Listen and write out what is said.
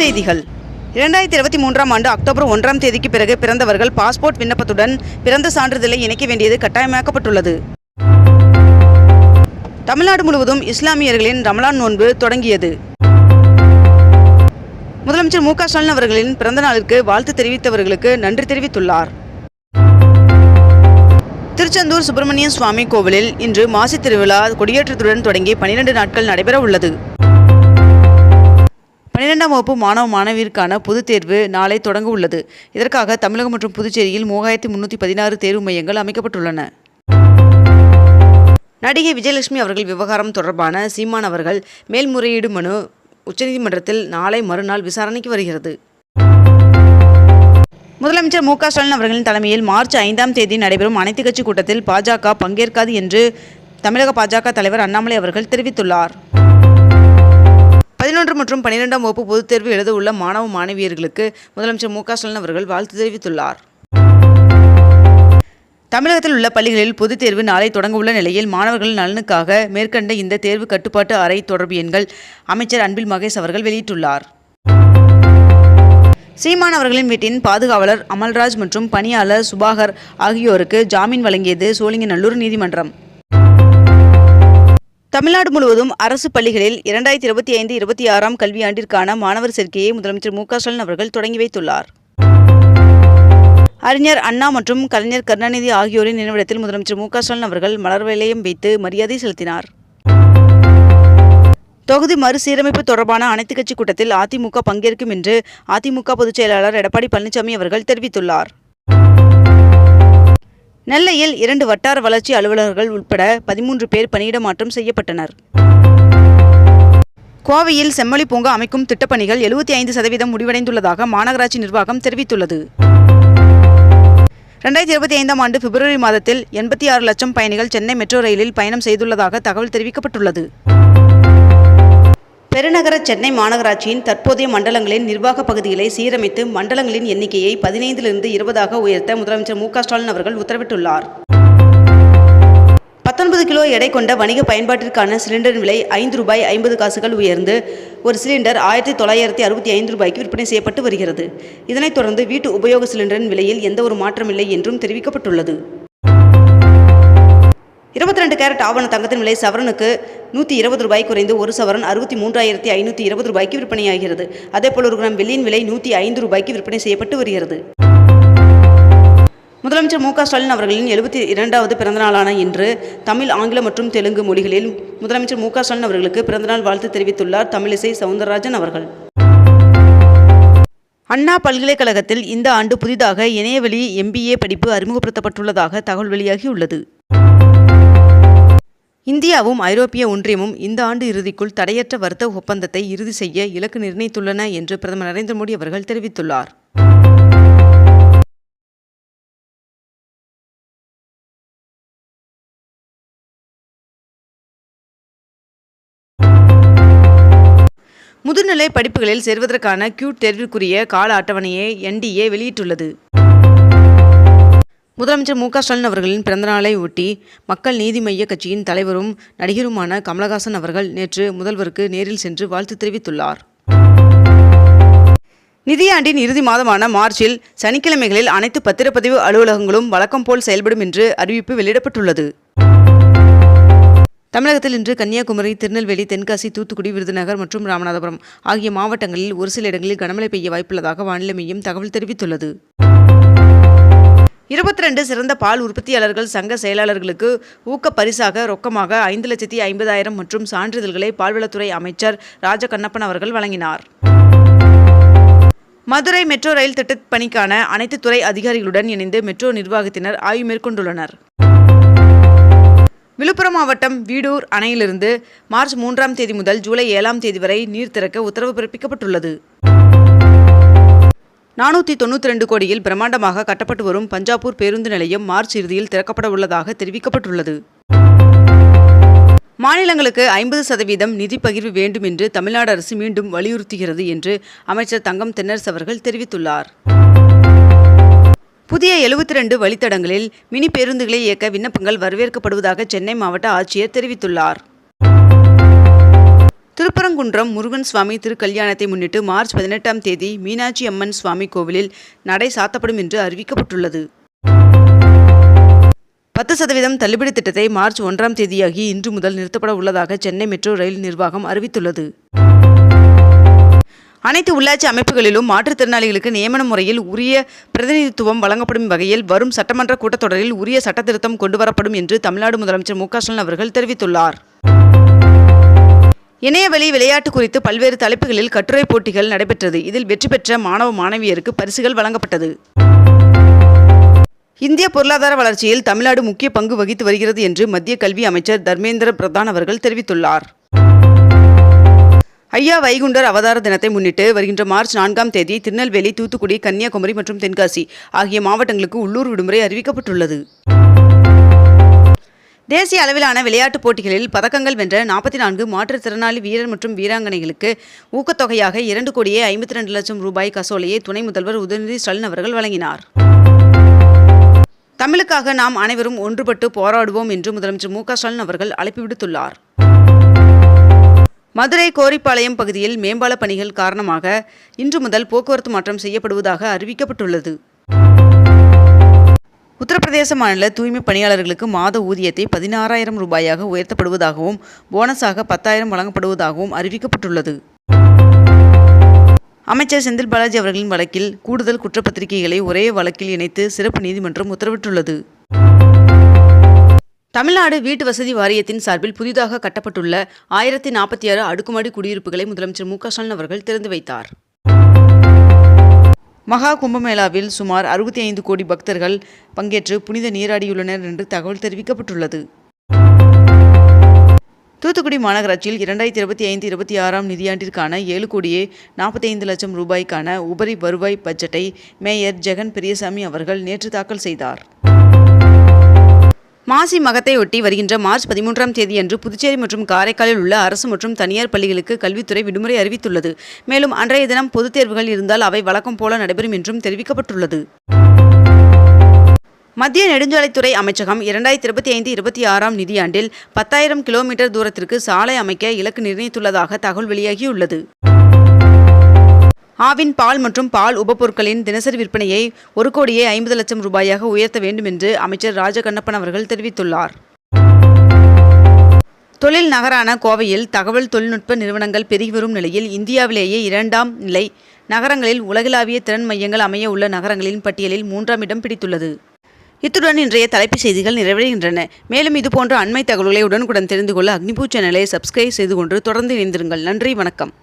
செய்திகள். இரண்டாயிரத்தி இருபத்தி மூன்றாம் ஆண்டு அக்டோபர் ஒன்றாம் தேதிக்கு பிறகு பிறந்தவர்கள் பாஸ்போர்ட் விண்ணப்பத்துடன் பிறந்த சான்றிதழை இணைக்க வேண்டியது கட்டாயமாக்கப்பட்டுள்ளது. தமிழ்நாடு முழுவதும் இஸ்லாமியர்களின் ரமலான் நோன்பு தொடங்கியது. முதலமைச்சர் மு க ஸ்டாலின் அவர்களின் பிறந்த நாளுக்கு வாழ்த்து தெரிவித்தவர்களுக்கு நன்றி தெரிவித்துள்ளார். திருச்செந்தூர் சுப்பிரமணிய சுவாமி கோவிலில் இன்று மாசி திருவிழா கொடியேற்றத்துடன் தொடங்கி பனிரெண்டு நாட்கள் நடைபெற உள்ளது பன்னிரெண்டாம் வகுப்பு மாணவ மாணவிற்கான பொதுத் தேர்வு நாளை தொடங்க உள்ளது. இதற்காக தமிழகம் மற்றும் புதுச்சேரியில் மூவாயிரத்தி முன்னூற்றி பதினாறு தேர்வு மையங்கள் அமைக்கப்பட்டுள்ளன. நடிகை விஜயலட்சுமி அவர்கள் விவகாரம் தொடர்பான சீமான் அவர்கள் மேல்முறையீடு மனு உச்சநீதிமன்றத்தில் நாளை மறுநாள் விசாரணைக்கு வருகிறது. முதலமைச்சர் மு ஸ்டாலின் அவர்களின் தலைமையில் மார்ச் ஐந்தாம் தேதி நடைபெறும் அனைத்துக் கட்சி கூட்டத்தில் பாஜக பங்கேற்காது என்று தமிழக பாஜக தலைவர் அண்ணாமலை அவர்கள் தெரிவித்துள்ளார். பதினொன்று மற்றும் பன்னிரெண்டாம் வகுப்பு பொதுத் தேர்வு எழுத உள்ள மாணவ மாணவியர்களுக்கு முதலமைச்சர் மு க ஸ்டாலின் அவர்கள் வாழ்த்து தெரிவித்துள்ளார். தமிழகத்தில் உள்ள பள்ளிகளில் பொதுத் தேர்வு நாளை தொடங்கவுள்ள நிலையில் மாணவர்கள் நலனுக்காக மேற்கண்ட இந்த தேர்வு கட்டுப்பாட்டு அறை தொடர்பு எண்கள் அமைச்சர் அன்பில் மகேஷ் அவர்கள் வெளியிட்டுள்ளார். சீமான் அவர்களின் வீட்டின் பாதுகாவலர் அமல்ராஜ் மற்றும் பணியாளர் சுபாகர் ஆகியோருக்கு ஜாமீன் வழங்கியது சோழிங்கநல்லூர் நீதிமன்றம். தமிழ்நாடு முழுவதும் அரசு பள்ளிகளில் இரண்டாயிரத்தி இருபத்தி ஐந்து இருபத்தி ஆறாம் கல்வியாண்டிற்கான மாணவர் சேர்க்கையை முதலமைச்சர் மு ஸ்டாலின் அவர்கள் தொடங்கி வைத்துள்ளார். அறிஞர் அண்ணா மற்றும் கலைஞர் கருணாநிதி ஆகியோரின் நினைவிடத்தில் முதலமைச்சர் மு ஸ்டாலின் அவர்கள் மலர் வளையம் வைத்து மரியாதை செலுத்தினார். தொகுதி மறுசீரமைப்பு தொடர்பான அனைத்துக் கட்சி கூட்டத்தில் அதிமுக பங்கேற்கும் என்று அதிமுக பொதுச் செயலாளர் எடப்பாடி பழனிசாமி அவர்கள் தெரிவித்துள்ளார். நெல்லையில் இரண்டு வட்டார வளர்ச்சி அலுவலர்கள் உட்பட பதிமூன்று பேர் பணியிட மாற்றம் செய்யப்பட்டனர். கோவையில் செம்மொழி பூங்கா அமைக்கும் திட்டப்பணிகள் எழுபத்தி ஐந்து சதவீதம் முடிவடைந்துள்ளதாக மாநகராட்சி நிர்வாகம் தெரிவித்துள்ளது. ரெண்டாயிரத்தி இருபத்தி ஐந்தாம் ஆண்டு பிப்ரவரி மாதத்தில் எண்பத்தி ஆறு லட்சம் பயணிகள் சென்னை மெட்ரோ ரயிலில் பயணம் செய்துள்ளதாக தகவல் தெரிவிக்கப்பட்டுள்ளது. பெருநகர சென்னை மாநகராட்சியின் தற்போதைய மண்டலங்களின் நிர்வாக பகுதிகளை சீரமைத்து மண்டலங்களின் எண்ணிக்கையை பதினைந்திலிருந்து இருபதாக உயர்த்த முதலமைச்சர் மு ஸ்டாலின் அவர்கள் உத்தரவிட்டுள்ளார். பத்தொன்பது கிலோ எடை கொண்ட வணிக பயன்பாட்டிற்கான சிலிண்டரின் விலை ஐந்து ரூபாய் ஐம்பது காசுகள் உயர்ந்து ஒரு சிலிண்டர் ஆயிரத்தி தொள்ளாயிரத்தி அறுபத்தி ஐந்து ரூபாய்க்கு விற்பனை செய்யப்பட்டு வருகிறது. இதனைத் தொடர்ந்து வீட்டு உபயோக சிலிண்டரின் விலையில் எந்த ஒரு மாற்றமில்லை என்றும் தெரிவிக்கப்பட்டுள்ளது. இருபத்தி ரெண்டு கேரட் ஆவண தங்கத்தின் விலை சவரனுக்கு நூற்றி இருபது ரூபாய் குறைந்து ஒரு சவரன் அறுபத்தி மூன்றாயிரத்தி ஐநூற்றி இருபது ரூபாய்க்கு விற்பனையாகிறது. அதேபோல் ஒரு கிராம் வெள்ளியின் விலை நூற்றி ஐந்து ரூபாய்க்கு விற்பனை செய்யப்பட்டு வருகிறது. முதலமைச்சர் மு க ஸ்டாலின் அவர்களின் எழுபத்தி இரண்டாவது பிறந்தநாளான இன்று தமிழ் ஆங்கிலம் மற்றும் தெலுங்கு மொழிகளில் முதலமைச்சர் மு க ஸ்டாலின் அவர்களுக்கு பிறந்தநாள் வாழ்த்து தெரிவித்துள்ளார் தமிழிசை சவுந்தரராஜன் அவர்கள். அண்ணா பல்கலைக்கழகத்தில் இந்த ஆண்டு புதிதாக இணையவழி எம்பிஏ படிப்பு அறிமுகப்படுத்தப்பட்டுள்ளதாக தகவல் வெளியாகியுள்ளது. இந்தியாவும் ஐரோப்பிய ஒன்றியமும் இந்த ஆண்டு இறுதிக்குள் தடையற்ற வர்த்தக ஒப்பந்தத்தை இறுதி செய்ய இலக்கு நிர்ணயித்துள்ளன என்று பிரதமர் நரேந்திர மோடி அவர்கள் தெரிவித்துள்ளார். முதுநிலை படிப்புகளில் சேர்வதற்கான கியூட் தேர்விற்குரிய கால அட்டவணையை என்டிஏ வெளியிட்டுள்ளது. முதலமைச்சர் மு க ஸ்டாலின் அவர்களின் பிறந்தநாளை ஒட்டி மக்கள் நீதி மய்ய கட்சியின் தலைவரும் நடிகருமான கமலஹாசன் அவர்கள் நேற்று முதல்வருக்கு நேரில் சென்று வாழ்த்து தெரிவித்துள்ளார். நிதியாண்டின் இறுதி மாதமான மார்ச்சில் சனிக்கிழமைகளில் அனைத்து பத்திரப்பதிவு அலுவலகங்களும் வழக்கம் போல் செயல்படும் என்று அறிவிப்பு வெளியிடப்பட்டுள்ளது. தமிழகத்தில் இன்று கன்னியாகுமரி திருநெல்வேலி தென்காசி தூத்துக்குடி விருதுநகர் மற்றும் ராமநாதபுரம் ஆகிய மாவட்டங்களில் ஒரு சில இடங்களில் கனமழை பெய்ய வாய்ப்புள்ளதாக வானிலை மையம் தகவல் தெரிவித்துள்ளது. இருபத்தி ரெண்டு சிறந்த பால் உற்பத்தியாளர்கள் சங்க செயலாளர்களுக்கு ஊக்க பரிசாக ரொக்கமாக ஐந்து லட்சத்தி ஐம்பதாயிரம் மற்றும் சான்றிதழ்களை பால்வளத்துறை அமைச்சர் ராஜகண்ணப்பன் அவர்கள் வழங்கினார். மதுரை மெட்ரோ ரயில் திட்டப் பணிக்கான அனைத்து துறை அதிகாரிகளுடன் இணைந்து மெட்ரோ நிர்வாகத்தினர் ஆய்வு மேற்கொண்டுள்ளனர். விழுப்புரம் மாவட்டம் வீடூர் அணையிலிருந்து மார்ச் மூன்றாம் தேதி முதல் ஜூலை ஏழாம் தேதி வரை நீர் திறக்க உத்தரவு பிறப்பிக்கப்பட்டுள்ளது. நானூற்றி தொண்ணூற்றி ரெண்டு கோடியில் பிரம்மாண்டமாக கட்டப்பட்டு வரும் பஞ்சாபூர் பேருந்து நிலையம் மார்ச் இறுதியில் திறக்கப்பட உள்ளதாக தெரிவிக்கப்பட்டுள்ளது. மாநிலங்களுக்கு ஐம்பது சதவீதம் நிதி பகிர்வு வேண்டும் என்று தமிழ்நாடு அரசு மீண்டும் வலியுறுத்துகிறது என்று அமைச்சர் தங்கம் தென்னரசு அவர்கள் தெரிவித்துள்ளார். புதிய எழுபத்தி ரெண்டு வழித்தடங்களில் மினி பேருந்துகளை இயக்க விண்ணப்பங்கள் வரவேற்கப்படுவதாக சென்னை மாவட்ட ஆட்சியர் தெரிவித்துள்ளார். திருப்பரங்குன்றம் முருகன் சுவாமி திருக்கல்யாணத்தை முன்னிட்டு மார்ச் பதினெட்டாம் தேதி மீனாட்சி அம்மன் சுவாமி கோவிலில் நடை சாத்தப்படும் என்று அறிவிக்கப்பட்டுள்ளது. பத்து சதவீதம் தள்ளுபடி திட்டத்தை மார்ச் ஒன்றாம் தேதியாகி இன்று முதல் நிறுத்தப்பட உள்ளதாக சென்னை மெட்ரோ ரயில் நிர்வாகம் அறிவித்துள்ளது. அனைத்து உள்ளாட்சி அமைப்புகளிலும் மாற்றுத்திறனாளிகளுக்கு நியமன முறையில் உரிய பிரதிநிதித்துவம் வழங்கப்படும் வகையில் வரும் சட்டமன்ற கூட்டத்தொடரில் உரிய சட்டத்திருத்தம் கொண்டுவரப்படும் என்று தமிழ்நாடு முதலமைச்சர் மு அவர்கள் தெரிவித்துள்ளார். இணையவழி விளையாட்டு குறித்து பல்வேறு தலைப்புகளில் கட்டுரை போட்டிகள் நடைபெற்றது. இதில் வெற்றி பெற்ற மாணவ மாணவியருக்கு பரிசுகள் வழங்கப்பட்டது. இந்திய பொருளாதார வளர்ச்சியில் தமிழ்நாடு முக்கிய பங்கு வகித்து வருகிறது என்று மத்திய கல்வி அமைச்சர் தர்மேந்திர பிரதான் அவர்கள் தெரிவித்துள்ளார். ஐயா வைகுண்டர் அவதார தினத்தை முன்னிட்டு வருகின்ற மார்ச் நான்காம் தேதி திருநெல்வேலி தூத்துக்குடி கன்னியாகுமரி மற்றும் தென்காசி ஆகிய மாவட்டங்களுக்கு உள்ளூர் விடுமுறை அறிவிக்கப்பட்டுள்ளது. தேசிய அளவிலான விளையாட்டுப் போட்டிகளில் பதக்கங்கள் வென்ற நாற்பத்தி நான்கு மாற்றுத்திறனாளி வீரர் மற்றும் வீராங்கனைகளுக்கு ஊக்கத்தொகையாக இரண்டு கோடியே ஐம்பத்தி ரெண்டு லட்சம் ரூபாய் கசோலையை துணை முதல்வர் உதயநிதி ஸ்டாலின் அவர்கள் வழங்கினார். தமிழுக்காக நாம் அனைவரும் ஒன்றுபட்டு போராடுவோம் என்று முதலமைச்சர் மு ஸ்டாலின் அவர்கள் அழைப்பு விடுத்துள்ளார். மதுரை கோரிப்பாளையம் பகுதியில் மேம்பால பணிகள் காரணமாக இன்று முதல் போக்குவரத்து மாற்றம் செய்யப்படுவதாக அறிவிக்கப்பட்டுள்ளது. உத்தரப்பிரதேச மாநில தூய்மை பணியாளர்களுக்கு மாத ஊதியத்தை பதினாறாயிரம் ரூபாயாக உயர்த்தப்படுவதாகவும் போனஸாக பத்தாயிரம் வழங்கப்படுவதாகவும் அறிவிக்கப்பட்டுள்ளது. அமைச்சர் செந்தில் பாலாஜி அவர்களின் வழக்கில் கூடுதல் குற்றப்பத்திரிகைகளை ஒரே வழக்கில் இணைத்து சிறப்பு நீதிமன்றம் உத்தரவிட்டுள்ளது. தமிழ்நாடு வீட்டு வசதி வாரியத்தின் சார்பில் புதிதாக கட்டப்பட்டுள்ள ஆயிரத்தி நாற்பத்தி ஆறு அடுக்குமாடி குடியிருப்புகளை முதலமைச்சர் மு க ஸ்டாலின் அவர்கள் திறந்து வைத்தார். மகா கும்பமேளாவில் சுமார் அறுபத்தி ஐந்து கோடி பக்தர்கள் பங்கேற்று புனித நீராடியுள்ளனர் என்று தகவல் தெரிவிக்கப்பட்டுள்ளது. தூத்துக்குடி மாநகராட்சியில் இரண்டாயிரத்தி இருபத்தி ஐந்து இருபத்தி ஆறாம் நிதியாண்டிற்கான ஏழு கோடியே நாற்பத்தி ஐந்து லட்சம் ரூபாய்க்கான உபரி வருவாய் பட்ஜெட்டை மேயர் ஜெகன் பெரியசாமி அவர்கள் நேற்று தாக்கல் செய்தார். மாசி மகத்தையொட்டி வருகின்ற மார்ச் பதிமூன்றாம் தேதியன்று புதுச்சேரி மற்றும் காரைக்காலில் உள்ள அரசு மற்றும் தனியார் பள்ளிகளுக்கு கல்வித்துறை விடுமுறை அறிவித்துள்ளது. மேலும் அன்றைய தினம் பொதுத் தேர்வுகள் இருந்தால் அவை வழக்கம் போல நடைபெறும் என்றும் தெரிவிக்கப்பட்டுள்ளது. மத்திய நெடுஞ்சாலைத்துறை அமைச்சகம் இரண்டாயிரத்தி இருபத்தி ஐந்து இருபத்தி ஆறாம் நிதியாண்டில் பத்தாயிரம் கிலோமீட்டர் தூரத்திற்கு சாலை அமைக்க இலக்கு நிர்ணயித்துள்ளதாக தகவல் வெளியாகியுள்ளது. ஆவின் பால் மற்றும் பால் உபப்பொருட்களின் தினசரி விற்பனையை ஒரு கோடியே ஐம்பது லட்சம் ரூபாயாக உயர்த்த வேண்டும் என்று அமைச்சர் ராஜகண்ணப்பன் அவர்கள் தெரிவித்துள்ளார். தொழில் நகரான கோவையில் தகவல் தொழில்நுட்ப நிறுவனங்கள் பெருகி வரும் நிலையில் இந்தியாவிலேயே இரண்டாம் நிலை நகரங்களில் உலகளாவிய திறன் மையங்கள் அமைய உள்ள நகரங்களின் பட்டியலில் மூன்றாம் இடம் பிடித்துள்ளது. இத்துடன் இன்றைய தலைப்புச் செய்திகள் நிறைவடைகின்றன. மேலும் இதுபோன்ற அண்மை தகவல்களை உடனுக்குடன் தெரிந்து கொள்ள அக்னிபூ சேனலை சப்ஸ்கிரைப் செய்து கொண்டு தொடர்ந்து இணைந்திருங்கள். நன்றி வணக்கம்.